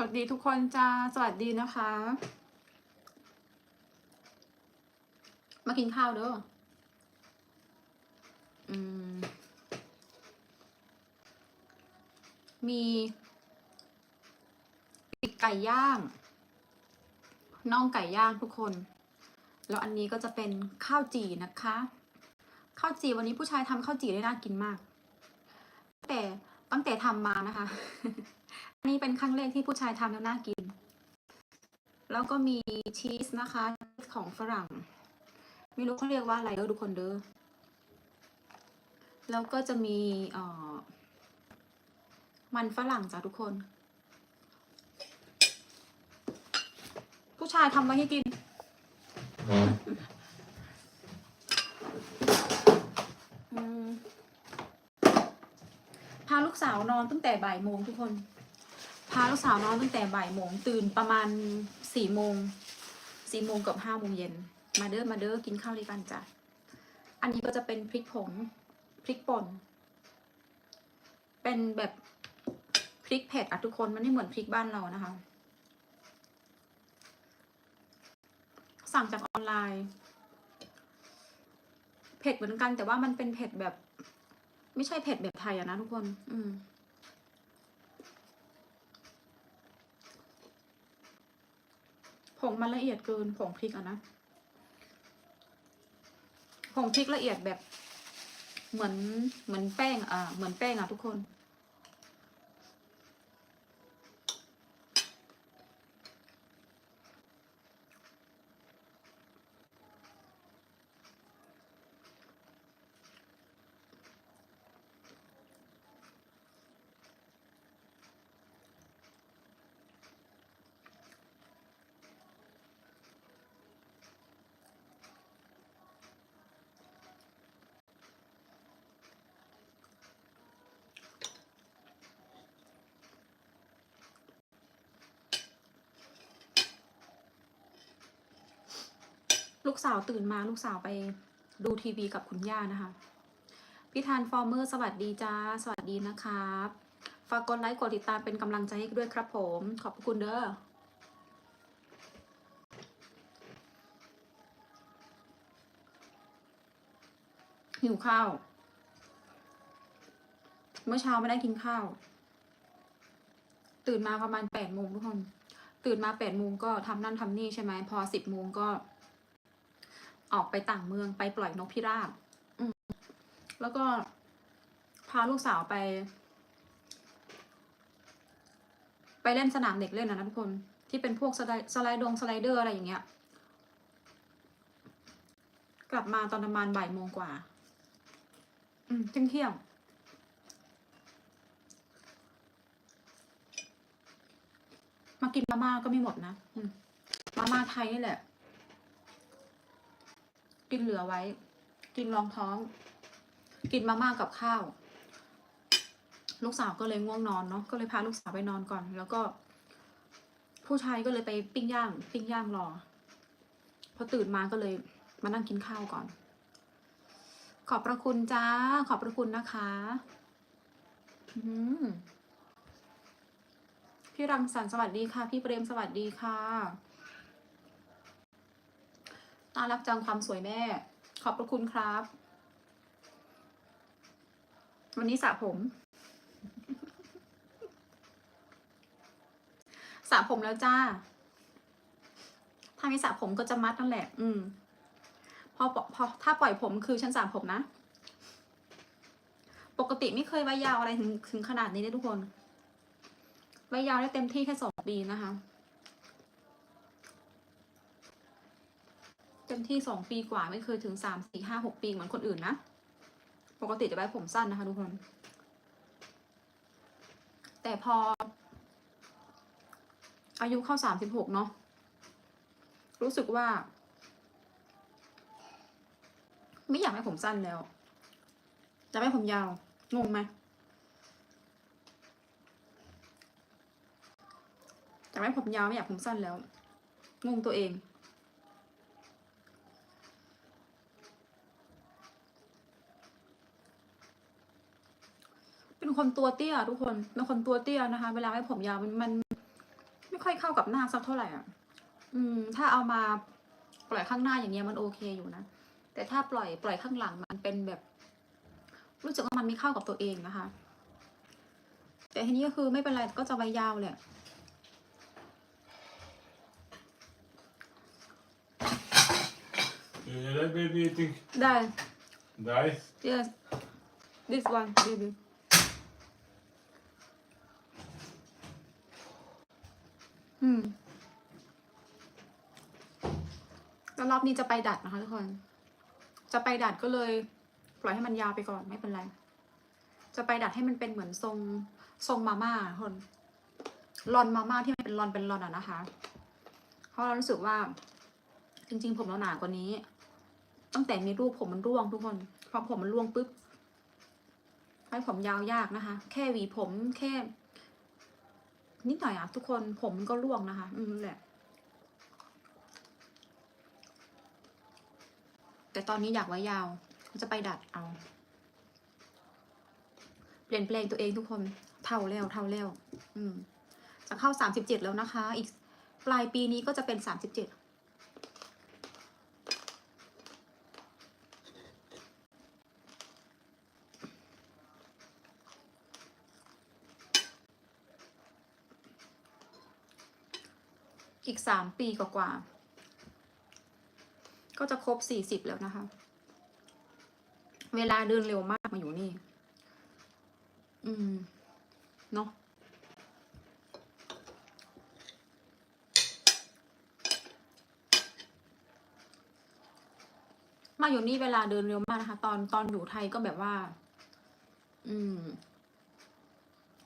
วัสดีทุกคนจ้า สวัสดีนะคะ มากินข้าวเด้ออืม มีปีกไก่ย่างน่องไก่ย่างทุกคน แล้วอันนี้ก็จะเป็นข้าวจี่นะคะ ข้าวจี่วันนี้ผู้ชายทำข้าวจี่ได้น่ากินมาก แต่ตั้งแต่ทำมานะคะ นนี้เป็นครั้งแรกที่ผู้ชายทำแล้วน่ากิน แล้วก็มีชีสนะคะของฝรั่ง ไม่รู้เขาเรียกว่าอะไรเด้อทุกคนเด้อ แล้วก็จะมีเอ่อมันฝรั่งจ้ะทุกคน ผู้ชายทำไว้ให้กิน พาลูกสาวนอนตั้งแต่บ่ายโมงทุกคน พาลูกสาวนอนตั้งแต่บ่ายโมงตื่นประมาณสี่โมงสี่โมงกับห้าโมงเย็นมาเด้อมาเด้อกินข้าวด้วยกันจ้ะอันนี้ก็จะเป็นพริกผงพริกป่นเป็นแบบพริกเผ็ดอะทุกคนมันไม่เหมือนพริกบ้านเรานะคะ สั่งจากออนไลน์ เผ็ดเหมือนกันแต่ว่ามันเป็นเผ็ดแบบ ไม่ใช่เผ็ดแบบไทยอะนะทุกคน อืม ผงมันละเอียดเกินผงพริกอะนะผงพริกละเอียดแบบเหมือนเหมือนแป้งอ่าเหมือนแป้งอะทุกคน ลูกสาวตื่นมาลูกสาวไปดูทีวีกับคุณย่านะคะ พี่ทานฟอร์เมอร์สวัสดีจ้า สวัสดีนะครับ ฝากกดไลค์กดติดตามเป็นกำลังใจให้ด้วยครับผม ขอบคุณเด้อหิวข้าว เมื่อเช้าไม่ได้กินข้าว ตื่นมาประมาณแปดโมงทุกคน ตื่นมาแปดโมงก็ทำนั่นทำนี่ใช่ไหม พอสิบโมงก็ ออกไปต่างเมืองไปปล่อยนกพิราบอืมแล้วก็พาลูกสาวไป ไปเล่นสนามเด็กเล่นนะนะทุกคนที่เป็นพวกสไลด์สไลด์ดงสไลเดอร์อะไรอย่างเงี้ย กลับมาตอนประมาณบ่ายโมงกว่า อืมเที่ยงเที่ยงมากินมาม่าก็ไม่หมดนะอืมมาม่าไทยนี่แหละ กินเหลือไว้ กินรองท้อง กินมาม่ากับข้าว ลูกสาวก็เลยง่วงนอนเนาะก็เลยพาลูกสาวไปนอนก่อน แล้วก็ ผู้ชายก็เลยไปปิ้งย่าง ปิ้งย่างรอพอตื่นมาก็เลยมานั่งกินข้าวก่อน ขอบพระคุณจ้า ขอบพระคุณนะคะพี่รังสรรสวัสดีค่ะ พี่เปรมสวัสดีค่ะ น่ารักจังความสวยแม่ ขอบพระคุณครับ วันนี้สระผมสระผมแล้วจ้า ถ้าไม่สระผมก็จะมัดนั่นแหละ อืม พอพอถ้าปล่อยผมคือฉันสระผมนะ ปกติไม่เคยไว้ยาวอะไรถึงถึงขนาดนี้เลยทุกคน ไว้ยาวได้เต็มที่แค่สองปีนะคะ เต็มที่สองปีกว่าไม่เคยถึงสามสี่ห้าหกปีเหมือนคนอื่นนะปกติจะไว้ผมสั้นนะคะทุกคน แต่พอ อายุเข้าสามสิบหกเนาะรู้สึกว่า ไม่อยากให้ผมสั้นแล้วจะให้ผมยาว งงไหมจะให้ผมยาวไม่อยากผมสั้นแล้ว งงตัวเอง เป็นคนตัวเตี้ยทุกคนเป็นคนตัวเตี้ยนะคะ เวลาให้ผมยาวมันมันค่อยเข้ากับหน้าสักเท่าไหร่อะ อืม ถ้าเอามาปล่อยข้างหน้าอย่างเงี้ยมันโอเคอยู่นะ แต่ถ้าปล่อยปล่อยข้างหลังมันเป็นแบบ รู้สึกว่ามันไม่เข้ากับตัวเองนะคะ แต่ทีนี้ก็คือไม่เป็นไรก็จะไว้ยาวแหละ You like baby eating? ได้ Die? yes this one baby อืมแล้วรอบนี้จะไปดัดนะคะทุกคน จะไปดัดก็เลย ปล่อยให้มันยาวไปก่อนไม่เป็นไร จะไปดัดให้มันเป็นเหมือนทรงทรงมาม่าทุกคนรอนมาม่าที่มันเป็นรอนเป็นรอนอะนะคะ เพราะเรารู้สึกว่า จริง ๆ ผมเราหนากว่านี้ ตั้งแต่มีรูปผมมันร่วงทุกคนพอผมมันร่วงปุ๊บให้ผมยาวยากนะคะ แค่หวีผมแค่ นิดหน่อยอะทุกคนผมก็ร่วงนะคะ อืมแหละ แต่ตอนนี้อยากไว้ยาวจะไปดัดเอา เปลี่ยนแปลงตัวเองทุกคนเท่าแล้วเท่าแล้ว อืม จะเข้าสามสิบเจ็ดแล้วนะคะ อีกปลายปีนี้ก็จะเป็นสามสิบเจ็ด อีกสามปีกว่าๆก็จะครบสี่สิบแล้วนะคะ เวลาเดินเร็วมากมาอยู่นี่ อืม เนาะมาอยู่นี่เวลาเดินเร็วมากนะคะ ตอนตอนอยู่ไทยก็แบบว่า อืม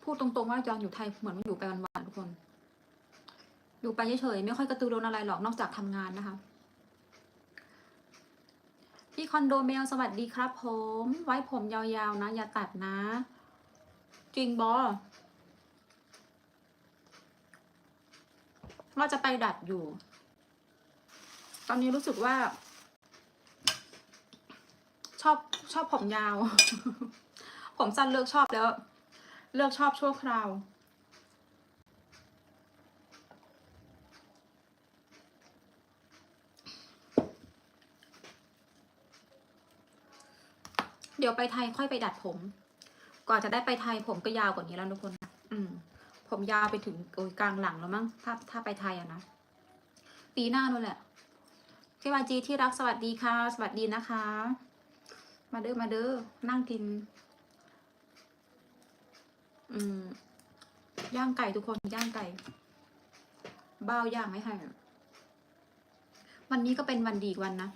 พูดตรงๆว่าตอนอยู่ไทยเหมือนมันอยู่ไปวันๆทุกคน อยู่ไปเฉยๆไม่ค่อยกระตือรือร้นอะไรหรอกนอกจากทำงานนะคะพี่คอนโดเมลสวัสดีครับผม ไว้ผมยาวๆนะ อย่าตัดนะ จริงบอว่าจะไปดัดอยู่ ตอนนี้รู้สึกว่า ชอบชอบผมยาว ผมสั้นเลิกชอบแล้ว เลิกชอบชั่วคราว ดี๋ยวไปไทยค่อยไปดัดผม กว่าจะได้ไปไทยผมก็ยาวกว่านี้แล้วทุกคนอืม ผมยาวไปถึงโอ้ยกลางหลังแล้วมั้งถ้าถ้าไปไทยอะนะปีหน้านู่นแหละพี่วาจีที่รักสวัสดีค่ะ สวัสดีนะคะ มาเด้อมาเด้อนั่งกิน อืมย่างไก่ทุกคนย่างไก่บ้าย่างไม่ให้วันนี้ก็เป็นวันดีกวันนะ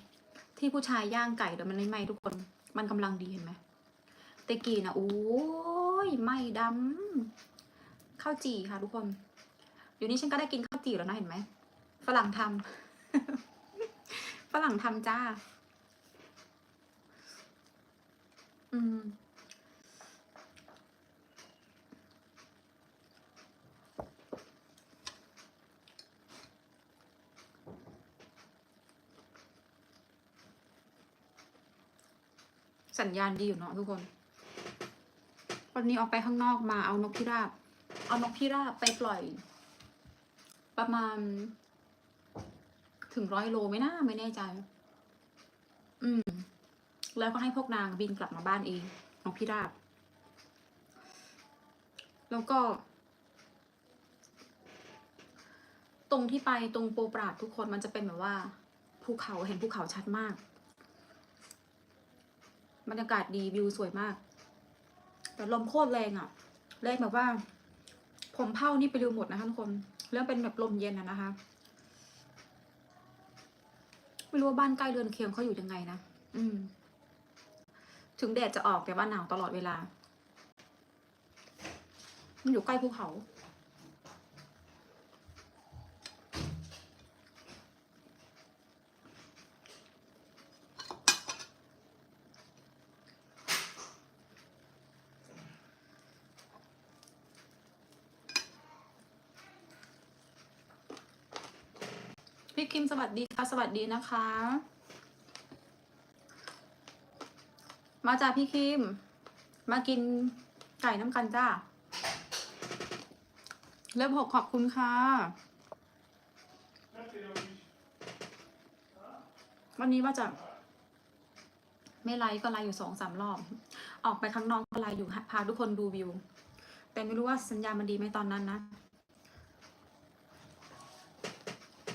ที่ผู้ชายย่างไก่แต่มันไม่ไหมทุกคน มันกำลังดีเห็นไหมเตกี้นะโอ้ยไม่ดำข้าวจี่ค่ะ ทุกคนอยู่นี้ฉันก็ได้กินข้าวจี่แล้วนะเห็นไหมฝรั่งทำฝรั่งทำจ้า อืม สัญญาณดีอยู่เนาะทุกคน วันนี้ออกไปข้างนอกมาเอานกพิราบ เอานกพิราบไปปล่อย ประมาณ ถึงร้อยโลไหมนะไม่แน่ใจ อืม แล้วก็ให้พวกนางบินกลับมาบ้านเองนกพิราบ แล้วก็ ตรงที่ไปตรงโปรปราดทุกคนมันจะเป็นแบบว่าภูเขาเห็นภูเขาชัดมาก บรรยากาศดีวิวสวยมาก แต่ลมโคตรแรงอะ่ะ แรงแบบว่า ผมเผานี่ไปร็วหมดนะคะทุกคนเรื่องเป็นแบบลมเย็นอะนะคะ ไม่รู้ว่าบ้านใกล้เรือนเคียงเขาอยู่ยังไงนะอืม ถึงแดดจะออกแต่ว่าหนาวตลอดเวลา มันอยู่ใกล้ภูเขา วัสดีค่ะ สวัสดีนะคะ มาจากพี่คิม มากินไก่น้ำกันจ้าเริ่มหกขอบคุณค่ะ วันนี้มาจะไม่ไลฟ์ก็ไลฟ์อยู่สองสามรอบ ออกไปข้างนอกก็ไลฟ์อยู่พาทุกคนดูวิว แต่ไม่รู้ว่าสัญญาณมันดีไหมตอนนั้นนะ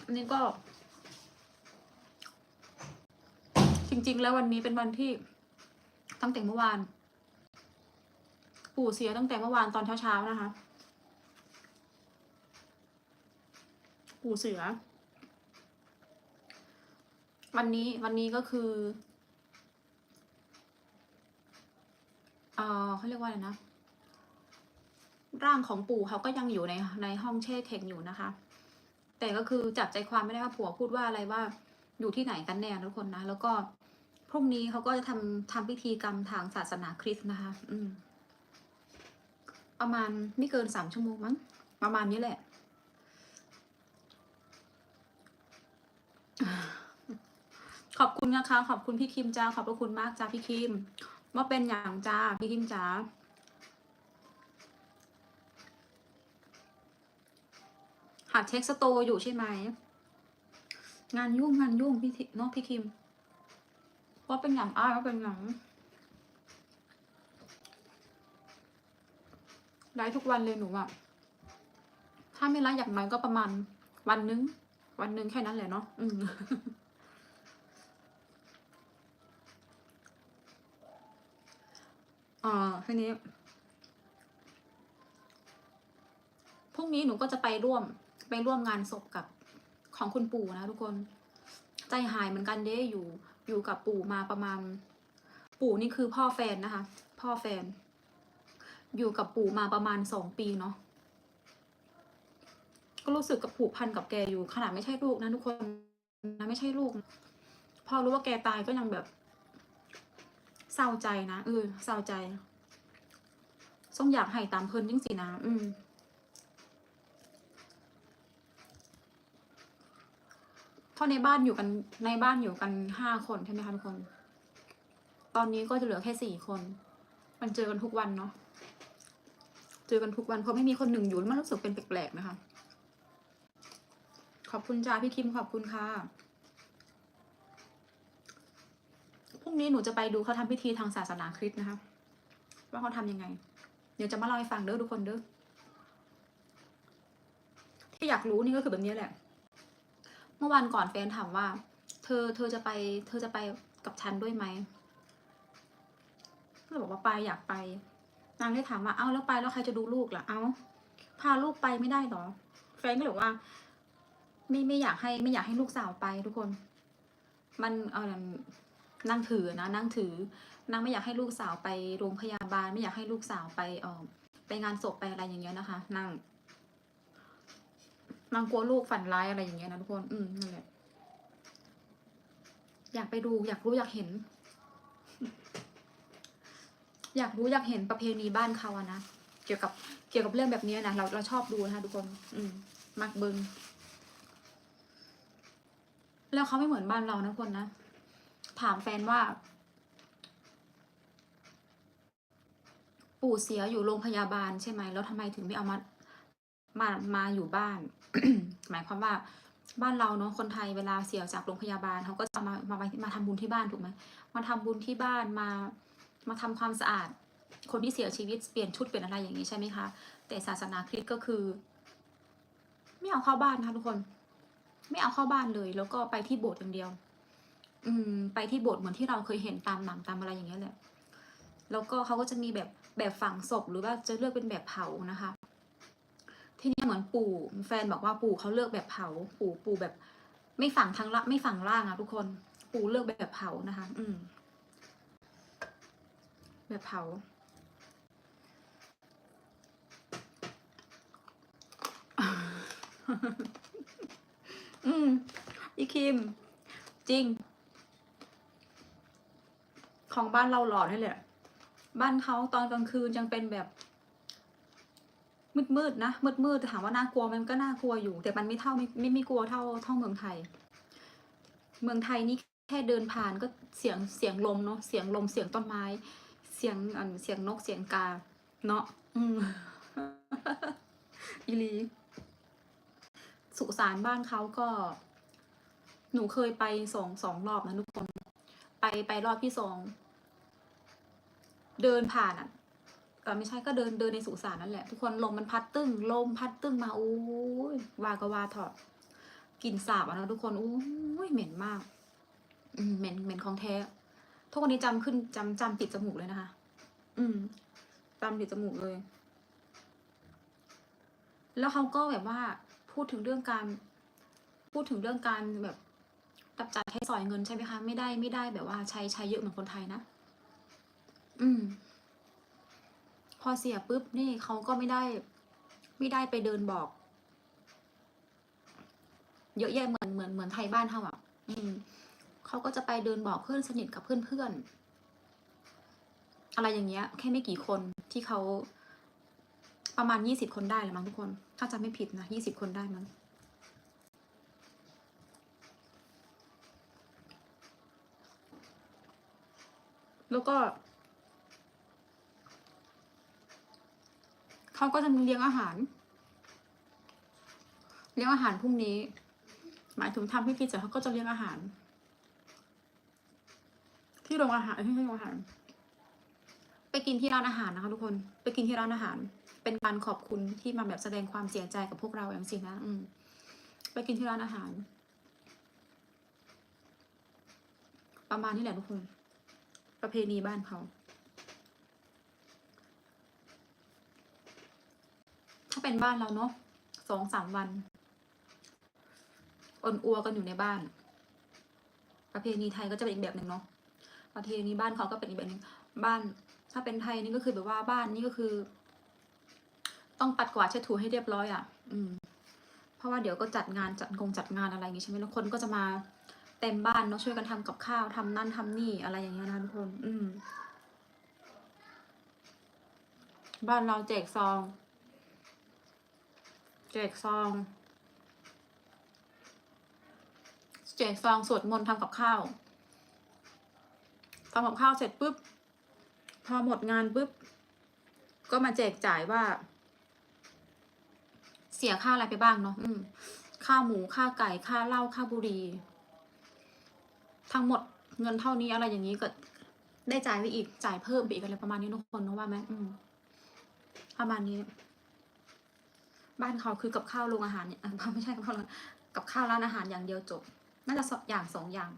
อันนี้ก็ จริง ๆ แล้ววันนี้เป็นวันที่ตั้งแต่เมื่อวาน ปู่เสียตั้งแต่เมื่อวานตอนเช้าๆนะคะ ปู่เสือ วันนี้วันนี้ก็คือเออเขาเรียกว่าอะไรนะ ร่างของปู่เขาก็ยังอยู่ในในห้องแช่แข็งอยู่นะคะ แต่ก็คือจับใจความไม่ได้ว่าผัวพูดว่าอะไรว่าอยู่ที่ไหนกันแน่ทุกคนนะ แล้วก็ พรุ่งนี้เขาก็จะทำทำพิธีกรรมทางศาสนาคริสต์นะคะ อืม ประมาณไม่เกินสามชั่วโมงมั้ง ประมาณนี้แหละขอบคุณนะคะ ขอบคุณพี่คิมจ้าขอบพระคุณมากจ้าพี่คิมว่าเป็นอย่างจ้าพี่คิมจ้าหัดเช็คสโตอยู่ใช่ไหม งานยุ่งงานยุ่งพี่เนาะพี่คิม ว่าเป็นอย่างอ้ายว่าเป็นอย่างไลฟ์ทุกวันเลยหนูอะถ้าไม่ไลฟ์อย่างน้อยก็ประมาณ วันนึง วันนึงแค่นั้นแหละเนาะอืมอ่าทีนี้พรุ่งนี้หนูก็จะไปร่วมไปร่วมงานศพกับของคุณปู่นะทุกคน ใจหายเหมือนกันเด้อยู่ อยู่กับปู่มาประมาณ ปู่นี่คือพ่อแฟนนะคะ พ่อแฟน อยู่กับปู่มาประมาณสองปีเนาะก็รู้สึกกับผูกพันกับแกอยู่ขนาดไม่ใช่ลูกนะทุกคนนะไม่ใช่ลูกพอรู้ว่าแกตายก็ยังแบบ เศร้าใจนะเออเศร้าใจส่งอยากให้ตามเพิ่นจริงสินะ อืม เพ ราะในบ้านอยู่กันในบ้านอยู่กันห้าคนใช่ไหมคะทุกคน ตอนนี้ก็จะเหลือแค่สี่คน มันเจอกันทุกวันเนาะเจอกันทุกวันเพราะไม่มีคนหนึ่งอยู่มันรู้สึกเป็นแปลกๆนะคะ ขอบคุณจ้าพี่คิมขอบคุณค่ะพรุ่งนี้หนูจะไปดูเขาทำพิธีทางศาสนาคริสต์นะคะว่าเขาทำยังไง เดี๋ยวจะมาเล่าให้ฟังเด้อทุกคนเด้อที่อยากรู้นี่ก็คือแบบนี้แหละ มื่อวันก่อนแฟนถามว่า เธอเธอจะไป เธอจะไปกับฉันด้วยไหมก็เลยบอกว่าไปอยากไป นางได้ถามว่าเอ้าแล้วไปแล้วใครจะดูลูกล่ะ เอ้า พาลูกไปไม่ได้หรอ แฟนก็เลยบอกว่า ไม่ไม่อยากให้ไม่อยากให้ลูกสาวไปทุกคน มันเออนั่งถือนะนั่งถือนางไม่อยากให้ลูกสาวไปโรงพยาบาล ไม่อยากให้ลูกสาวไปเออไปงานศพไปอะไรอย่างเงี้ยนะคะนาง นางกลัวลูกฝันร้ายอะไรอย่างเงี้ยนะทุกคน อืมนั่นแหละอยากไปดู อยากรู้อยากเห็น อยากรู้อยากเห็นประเพณีบ้านเขาอะนะเกี่ยวกับเกี่ยวกับเรื่องแบบนี้นะเราเราชอบดูนะคะทุกคน อืมมักเบิงแล้วเขาไม่เหมือนบ้านเรานะทุกคนนะถามแฟนว่า ปู่เสียอยู่โรงพยาบาลใช่ไหมแล้วทำไมถึงไม่เอามา มามาอยู่บ้าน หมายความว่าบ้านเราเนาะคนไทยเวลาเสียจากโรงพยาบาลเขาก็จะมามามามาทำบุญที่บ้านถูกไหมมาทำบุญที่บ้านมามาทำความสะอาด คนที่เสียชีวิตเปลี่ยนชุดเปลี่ยนอะไรอย่างนี้ใช่ไหมคะแต่ศาสนาคริสต์ก็คือ ไม่เอาเข้าบ้านนะคะทุกคน ไม่เอาเข้าบ้านเลย แล้วก็ไปที่โบสถ์อย่างเดียว อืม ไปที่โบสถ์เหมือนที่เราเคยเห็นตามหนังตามอะไรอย่างเงี้ยแหละแล้วก็เขาก็จะมีแบบแบบฝังศพหรือว่าจะเลือกเป็นแบบเผานะคะ ที่นี่เหมือนปู่แฟนบอกว่าปู่เขาเลือกแบบเผา ปู่ปู่แบบ ไม่ฝังทางละไม่ฝังล่างอะทุกคน ปู่เลือกแบบเผานะคะ อืม แบบเผาอืมอีคิม จริง ของบ้านเราหลอดให้เลยอะบ้านเขาตอนกลางคืนยังเป็นแบบ มืดๆนะมืดๆแต่ถามว่าน่ากลัวมันก็น่ากลัวอยู่ แต่มันไม่เท่าไม่ไม่ไม่กลัวเท่าเท่าเมืองไทย เมืองไทยนี่แค่เดินผ่านก็เสียงเสียงลมเนาะเสียงลมเสียงต้นไม้ เสียงอันเสียงนกเสียงกาเนาะอืมอีลีสุสานบ้านเขาก็ หนูเคยไปสองสองรอบนะทุกคน ไปไปรอบที่สอง เดินผ่านอะ เออไม่ใช่ก็เดินเดินในสุสานนั่นแหละ ทุกคนลมมันพัดตึ้งลมพัดตึ้งมาอู้ยวาก็วาถอดกลิ่นสาบอะนะทุกคนอู้ยเหม็นมากเหม็นเหม็นของแท้ ทุกวันนี้จำขึ้นจำจำติดจมูกเลยนะคะ อืมจำติดจมูกเลย แล้วเขาก็แบบว่าพูดถึงเรื่องการ พูดถึงเรื่องการแบบตับจ่ายใช้สอยเงินใช่ไหมคะ ไม่ได้ไม่ได้แบบว่าใช้ใช้เยอะเหมือนคนไทยนะ อืม พอเสียปุ๊บนี่เขาก็ไม่ได้ ไม่ได้ไปเดินบอก เยอะแยะเหมือนเหมือนเหมือนไทยบ้านเขาอะ อืมเขาก็จะไปเดินบอกเพื่อนสนิทกับเพื่อนเพื่อนอะไรอย่างเงี้ย แค่ไม่กี่คนที่เขาประมาณยี่สิบคนได้แหละมั้งทุกคน ถ้าจำไม่ผิดนะยี่สิบคนได้มั้งแล้วก็ เขาก็จะมีเลี้ยงอาหาร เลี้ยงอาหารพรุ่งนี้ หมายถึงทำพิธีเสร็จเขาก็จะเลี้ยงอาหาร ที่โรงอาหารที่โรงอาหาร ไปกินที่ร้านอาหารนะคะทุกคน ไปกินที่ร้านอาหาร เป็นการขอบคุณที่มาแบบแสดงความเสียใจกับพวกเราอย่างสินะอืมไปกินที่ร้านอาหาร ประมาณนี้แหละทุกคน ประเพณีบ้านเขา ถ้า เป็นบ้านเราเนาะสองสามวันอ่อนอัวกันอยู่ในบ้าน ประเพณีไทยก็จะเป็นอีกแบบหนึ่งเนาะประเพณีบ้านเขาก็เป็นอีกแบบหนึ่งบ้าน ถ้าเป็นไทยนี่ก็คือแบบว่าบ้านนี่ก็คือ ต้องปัดกวาดเช็ดถูให้เรียบร้อยอะ อืม เพราะว่าเดี๋ยวก็จัดงานจัดคงจัดงานอะไรอย่างงี้ใช่ไหมแล้วคนก็จะมาเต็มบ้านเนาะช่วยกันทำกับข้าวทำนั่นทำนี่อะไรอย่างเงี้ยนะทุกคน อืม บ้านเราแจกซอง แจกซอง แจกซองสวดมนต์ทำกับข้าวทำกับข้าวเสร็จปุ๊บ พอหมดงานปุ๊บ ก็มาแจกจ่ายว่า เสียค่าอะไรไปบ้างเนาะอืมค่าหมูค่าไก่ค่าเหล้าค่าบุหรี่ทั้งหมดเงินเท่านี้อะไรอย่างนี้ก็ได้จ่ายไปอีกจ่ายเพิ่มไปอีกอะไรประมาณนี้ทุกคนเนอะว่าไหมอืมประมาณนี้ บ้านเขาคือกับข้าวโรงอาหารเนี่ยไม่ใช่กับข้าวโรงกับข้าวร้านอาหารอย่างเดียวจบ น่าจะสองอย่างสองอย่าง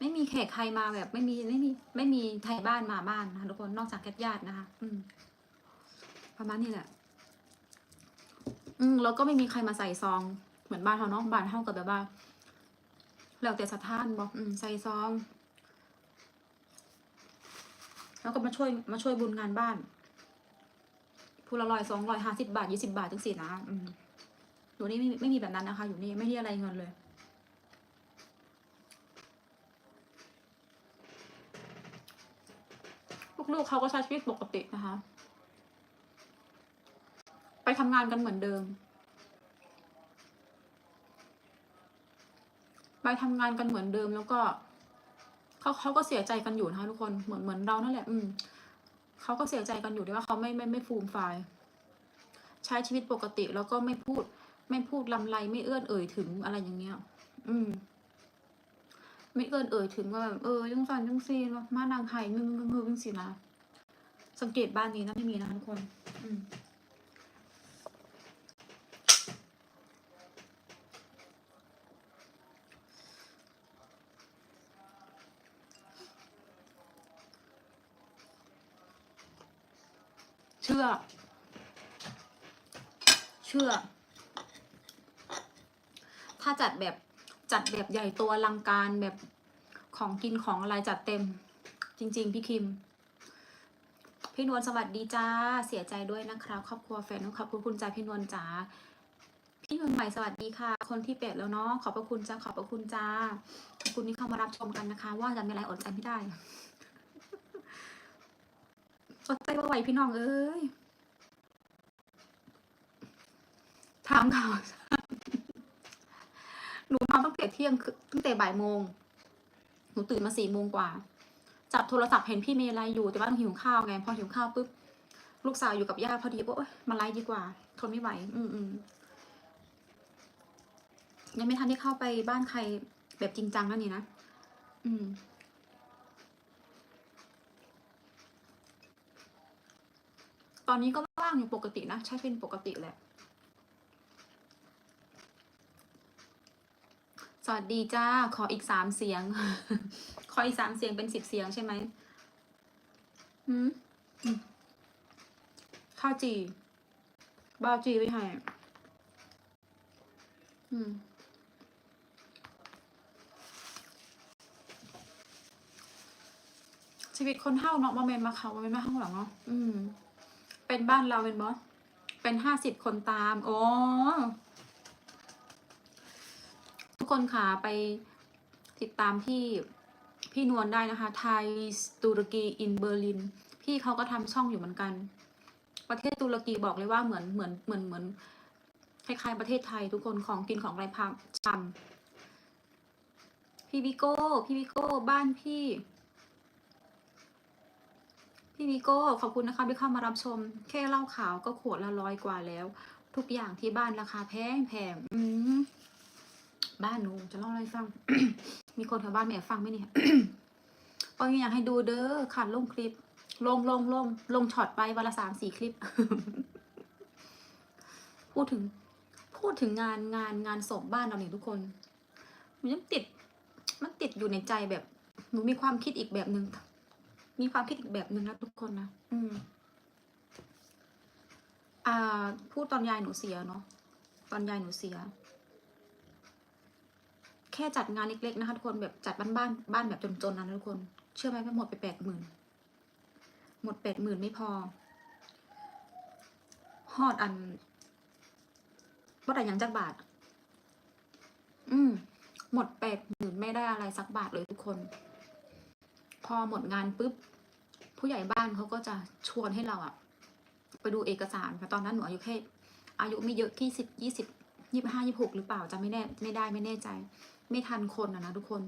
ไม่มีแขกใครมาแบบ ไม่มีไม่มีไม่มีไทยบ้านมาบ้านนะคะทุกคนนอกจากญาตินะคะ อืม ประมาณนี้แหละ อืมแล้วก็ไม่มีใครมาใส่ซอง เหมือนบ้านเขาเนาะบ้านเขากับแบบว่าแล้วแต่สถานบอกอืมใส่ซอง แล้วก็มาช่วยมาช่วยบุญงานบ้าน ผู้ละร้อยสองร้อยห้าสิบาทยี่สิบาทจังสินะอืมอยู่นี่ไม่ไม่มีแบบนั้นนะคะ อยู่นี่ไม่ได้อะไรเงินเลยลูกๆเขาก็ใช้ชีวิตปกตินะคะ ไปทำงานกันเหมือนเดิม ไปทำงานกันเหมือนเดิมแล้วก็เขาเขาก็เสียใจกันอยู่นะคะทุกคนเหมือนเหมือนเรานั่นแหละ อืม เขาก็เสียใจกันอยู่ที่ว่าเขาไม่ไม่ไม่ฟูมไฟล์ใช้ชีวิตปกติแล้วก็ไม่พูด ไม่พูดลำไรไม่เอื้อนเอ่ยถึงอะไรอย่างเงี้ย อืม ไม่เอื้อนเอ่ยถึงว่าแบบเออยังสันยังซีนมานางไห้งึงงึงงึงสินะสังเกตบ้านนี้นะไม่มีนะทุกคน อืม ชื่อ เชื่อ ถ้าจัดแบบจัดแบบใหญ่ตัวลังการแบบของกินของอะไรจัดเต็ม จริง ๆ พี่คิม พี่นวลสวัสดีจ้า เสียใจด้วยนะครับครอบครัวแฟนขอบคุณจ้าพี่นวลจ้าพี่นวลใหม่สวัสดีค่ะ คนที่เป็ดแล้วเนาะขอบพระคุณจ้าขอบพระคุณจ้าขอบคุณที่เข้ามารับชมกันนะคะ ว่าจะมีอะไรอดใจไม่ได้ อดใจว่าไหวพี่น้องเอ้ยถามข่าวหนูนอนตั้งแต่เที่ยงตั้งแต่บ่ายโมง หนูตื่นมาสี่โมงกว่า จับโทรศัพท์เห็นพี่เมย์ไลฟ์อยู่แต่ว่าหนูหิวข้าวไง พอหิวข้าวปุ๊บ ลูกสาวอยู่กับย่าพอดีว่าโอ๊ยมาไลฟ์ดีกว่า ทนไม่ไหว อืมอืมยังไม่ทันได้เข้าไปบ้านใครแบบจริงจังนั่นนี่นะ อืม ตอนนี้ก็ว่างอยู่ปกตินะ ใช้เป็นปกติแหละ สวัสดีจ้า ขออีกสามเสียง ขออีกสามเสียงเป็นสิบเสียงใช่ไหมอืมข้าวจีบ้าจีไว้ให้อืมชีวิตคนเท่าเนาะมาเมนมาเขามาเมนมาข้างหลังเนาะ อืม เป็นบ้านเราเป็นบอสเป็นห้าสิบคนตามโอ้ทุกคนค่ะไปติดตามพี่พี่นวลได้นะคะ ไทยตุรกีอินเบอร์ลิน พี่เขาก็ทำช่องอยู่เหมือนกัน ประเทศตุรกีบอกเลยว่าเหมือนเหมือนเหมือนเหมือนคล้ายๆประเทศไทยทุกคนของกินของอะไรพามชำพี่วิโก้ พี่วิโก้ บ้านพี่ พี่วิโก้ขอบคุณนะคะที่เข้ามารับชม แค่เหล้าขาวก็ขวดละร้อยกว่าแล้ว ทุกอย่างที่บ้านราคาแพงแพงอืมบ้านหนูจะเล่าอะไรฟัง มีคนแถวบ้านแม่ฟังไหมเนี่ยปอยอยากให้ดูเด้อขาดลงคลิป ลงลงลงลงช็อตไปวันละสามสี่คลิป พูดถึง พูดถึงงานงานงานศพบ้านเราเนี่ยทุกคน มันยังติด มันติดอยู่ในใจแบบ หนูมีความคิดอีกแบบหนึ่ง มีความคิดอีกแบบหนึ่งนะทุกคนนะอืม อ่า พูดตอนยายหนูเสียเนาะตอนยายหนูเสีย แค่จัดงานเล็กๆนะคะทุกคนแบบจัดบ้านบ้านๆบ้านแบบจนๆนะทุกคน เชื่อไหมว่าหมดไปแปดหมื่นหมดแปดหมื่นไม่พอฮอดอันว่าแต่ยังจักบาท อืม หมดแปดหมื่นไม่ได้อะไรสักบาทเลยทุกคน พอหมดงานปุ๊บ ผู้ใหญ่บ้านเขาก็จะชวนให้เราอะไปดูเอกสารค่ตอนนั้นหนูอายุแค่อายุไม่เยอะที่สิบยี่สิบยี่ห้ายี่หกหรือเปล่าจะไม่แน่ไม่ได้ไม่แน่ใจ ไม่ทันคนอะนะทุกคน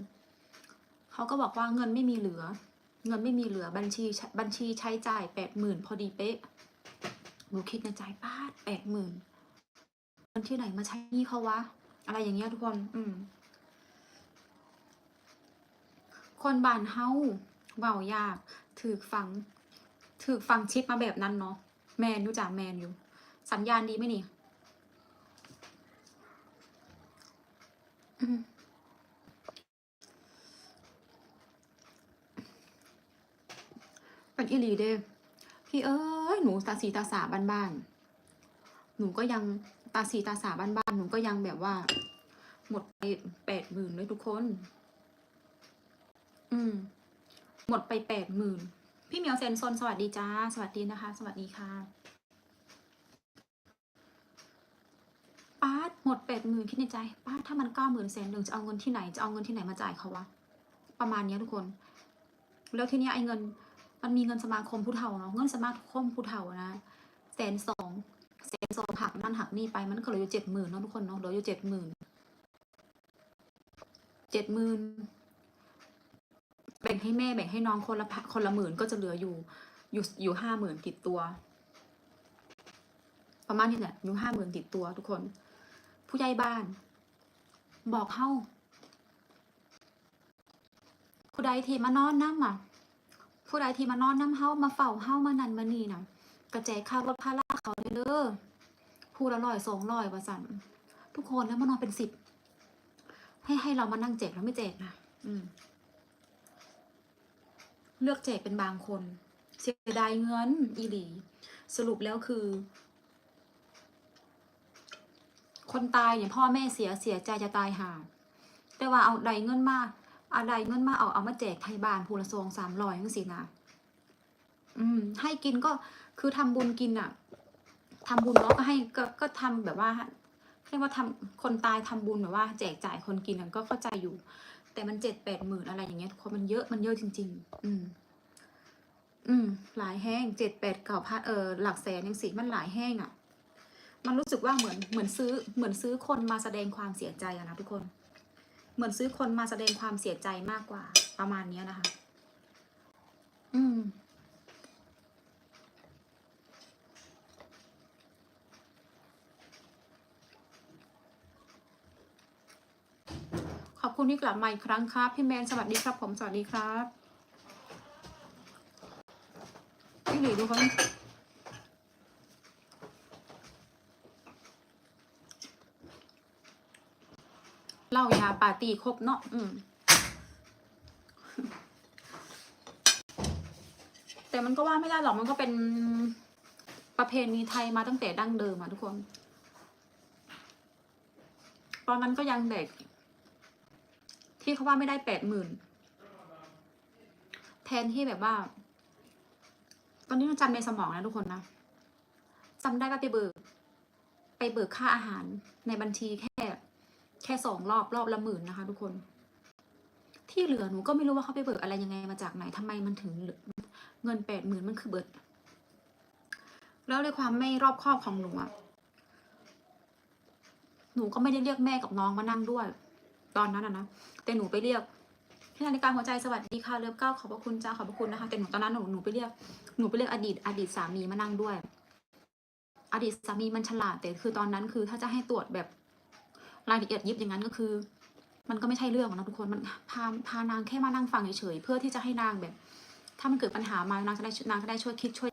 เขาก็บอกว่าเงินไม่มีเหลือ เงินไม่มีเหลือบัญชีบัญชีใช้จ่ายแปดหมื่นพอดีเป๊ะหนูคิดในใจป้าแปดหมื่นเงินที่ไหนมาใช้หนี่เขาวะอะไรอย่างเงี้ยทุกคน อืม คนบ้านเฮา เบายากถือฟังถือฟังชิปมาแบบนั้นเนาะแมนอยู่จ้ะแมนอยู่ สัญญาณดีไหมนี่เป็นอีลีเด้พี่เอ้ยหนูตาสีตาสาบ้านๆหนูก็ยังตาสีตาสาบ้านๆหนูก็ยังแบบว่า หมดไปแปดหมื่นเลยทุกคน อืม หมดไปแปดหมื่นพี่เหมียวเซนซนสวัสดีจ้า สวัสดีนะคะ สวัสดีค่ะป้าดหมดแปดหมื่นคิดในใจป้าดถ้ามันเก้าหมื่นแสนหนึ่งจะเอาเงินที่ไหนจะเอาเงินที่ไหนมาจ่ายเขาวะประมาณนี้ทุกคน แล้วทีนี้ไอ้เงิน มันมีเงินสมาคมผู้เฒ่าเนาะเงินสมาคมผู้เฒ่านะแสนสองแสนสองหักนั่นหักนี่ไปมันก็เหลืออยู่เจ็ดหมื่นเนาะทุกคนเนาะเหลืออยู่เจ็ดหมื่นเจ็ดหมื่น แบ่งให้แม่แบ่งให้น้องคนละคนละหมื่นก็จะเหลืออยู่ อยู่อยู่ห้าหมื่นติดตัว ประมาณนี้แหละอยู่ห้าหมื่นติดตัวทุกคน ผู้ใหญ่บ้าน บอกเฮาผู้ใดที่มานอนน้ำอะผู้ใดที่มานอนน้ำเฮามาเฝ้าเฮามานันมานี่นะกระแจกค่ารถพาราเขาเลยเด้อผู้ละร้อยสองร้อยว่าสันทุกคนแล้วมานอนเป็นสิบให้ให้เรามานั่งแจกแล้วไม่แจกนะอืม เลือกแจกเป็นบางคน เสียดายเงินอีหลี สรุปแล้วคือ คนตายเนี่ยพ่อแม่เสียเสียใจจะตายหา แต่ว่าเอาใดเงินมาเอาใดเงินมาเอาเอามาแจกไทยบ้านภูละซองสามร้อยจังสินะอืม ให้กินก็คือทำบุญกินอะทำบุญเนาะก็ให้ก็ก็ทำแบบว่าเรียกว่าทำคนตายทำบุญแบบว่า แจกจ่ายคนกินก็เข้าใจอยู่ แต่มันเจ็ดแปดหมื่นอะไรอย่างเงี้ยทุกคนมันเยอะมันเยอะจริง ๆ อืม อืม หลายแห้งเจ็ดแปดเก่าพันเออหลักแสนยังสีมันหลายแห้งอะ่ะ มันรู้สึกว่าเหมือนเหมือนซื้อเหมือนซื้อคนมาแสดงความเสียใจอะนะทุกคน เหมือนซื้อคนมาแสดงความเสียใจมากกว่า ประมาณเนี้ยนะคะ อืม ขอบคุณที่กลับมาอีกครั้งครับ พี่แมนสวัสดีครับผมสวัสดีครับพี่หลีดูเขาเล้ายาปาร์ตี้ครบเนาะอืม แต่มันก็ว่าไม่ได้หรอกมันก็เป็นประเพณีไทยมาตั้งแต่ดั้งเดิมอะทุกคน ตอนนั้นก็ยังเด็ก ที่เขาว่าไม่ได้แปดหมื่นแทนที่แบบว่า ตอนนี้มันจำในสมองนะทุกคนนะจำได้ว่าไปเบิก ไปเบิกค่าอาหารในบัญชีแค่ แค่สองรอบรอบละหมื่นนะคะ ทุกคน ที่เหลือหนูก็ไม่รู้ว่าเขาไปเบิกอะไรยังไงมาจากไหนทำไมมันถึงเหลือเงินแปดหมื่นมันคือเบิด แล้วด้วยความไม่รอบคอบของหนูอะหนูก็ไม่ได้เรียกแม่กับน้องมานั่งด้วย ตอนนั้นอะนะแต่หนูไปเรียกพี่นาฬิกาหัวใจสวัสดีค่ะเลิฟเก้าขอบพระคุณจ้าขอบพระคุณนะคะแต่หนูตอนนั้นหนูหนูไปเรียกหนูไปเรียกอดีต อดีตสามีมานั่งด้วย อดีตสามีมันฉลาดแต่คือตอนนั้นคือถ้าจะให้ตรวจแบบรายละเอียดยิบอย่างนั้นก็คือ มันก็ไม่ใช่เรื่องนะทุกคนมันพาพานางแค่มานั่งฟังเฉยๆเพื่อที่จะให้นางแบบ ถ้ามันเกิดปัญหามานางจะได้นางก็ได้ช่วยคิดช่วย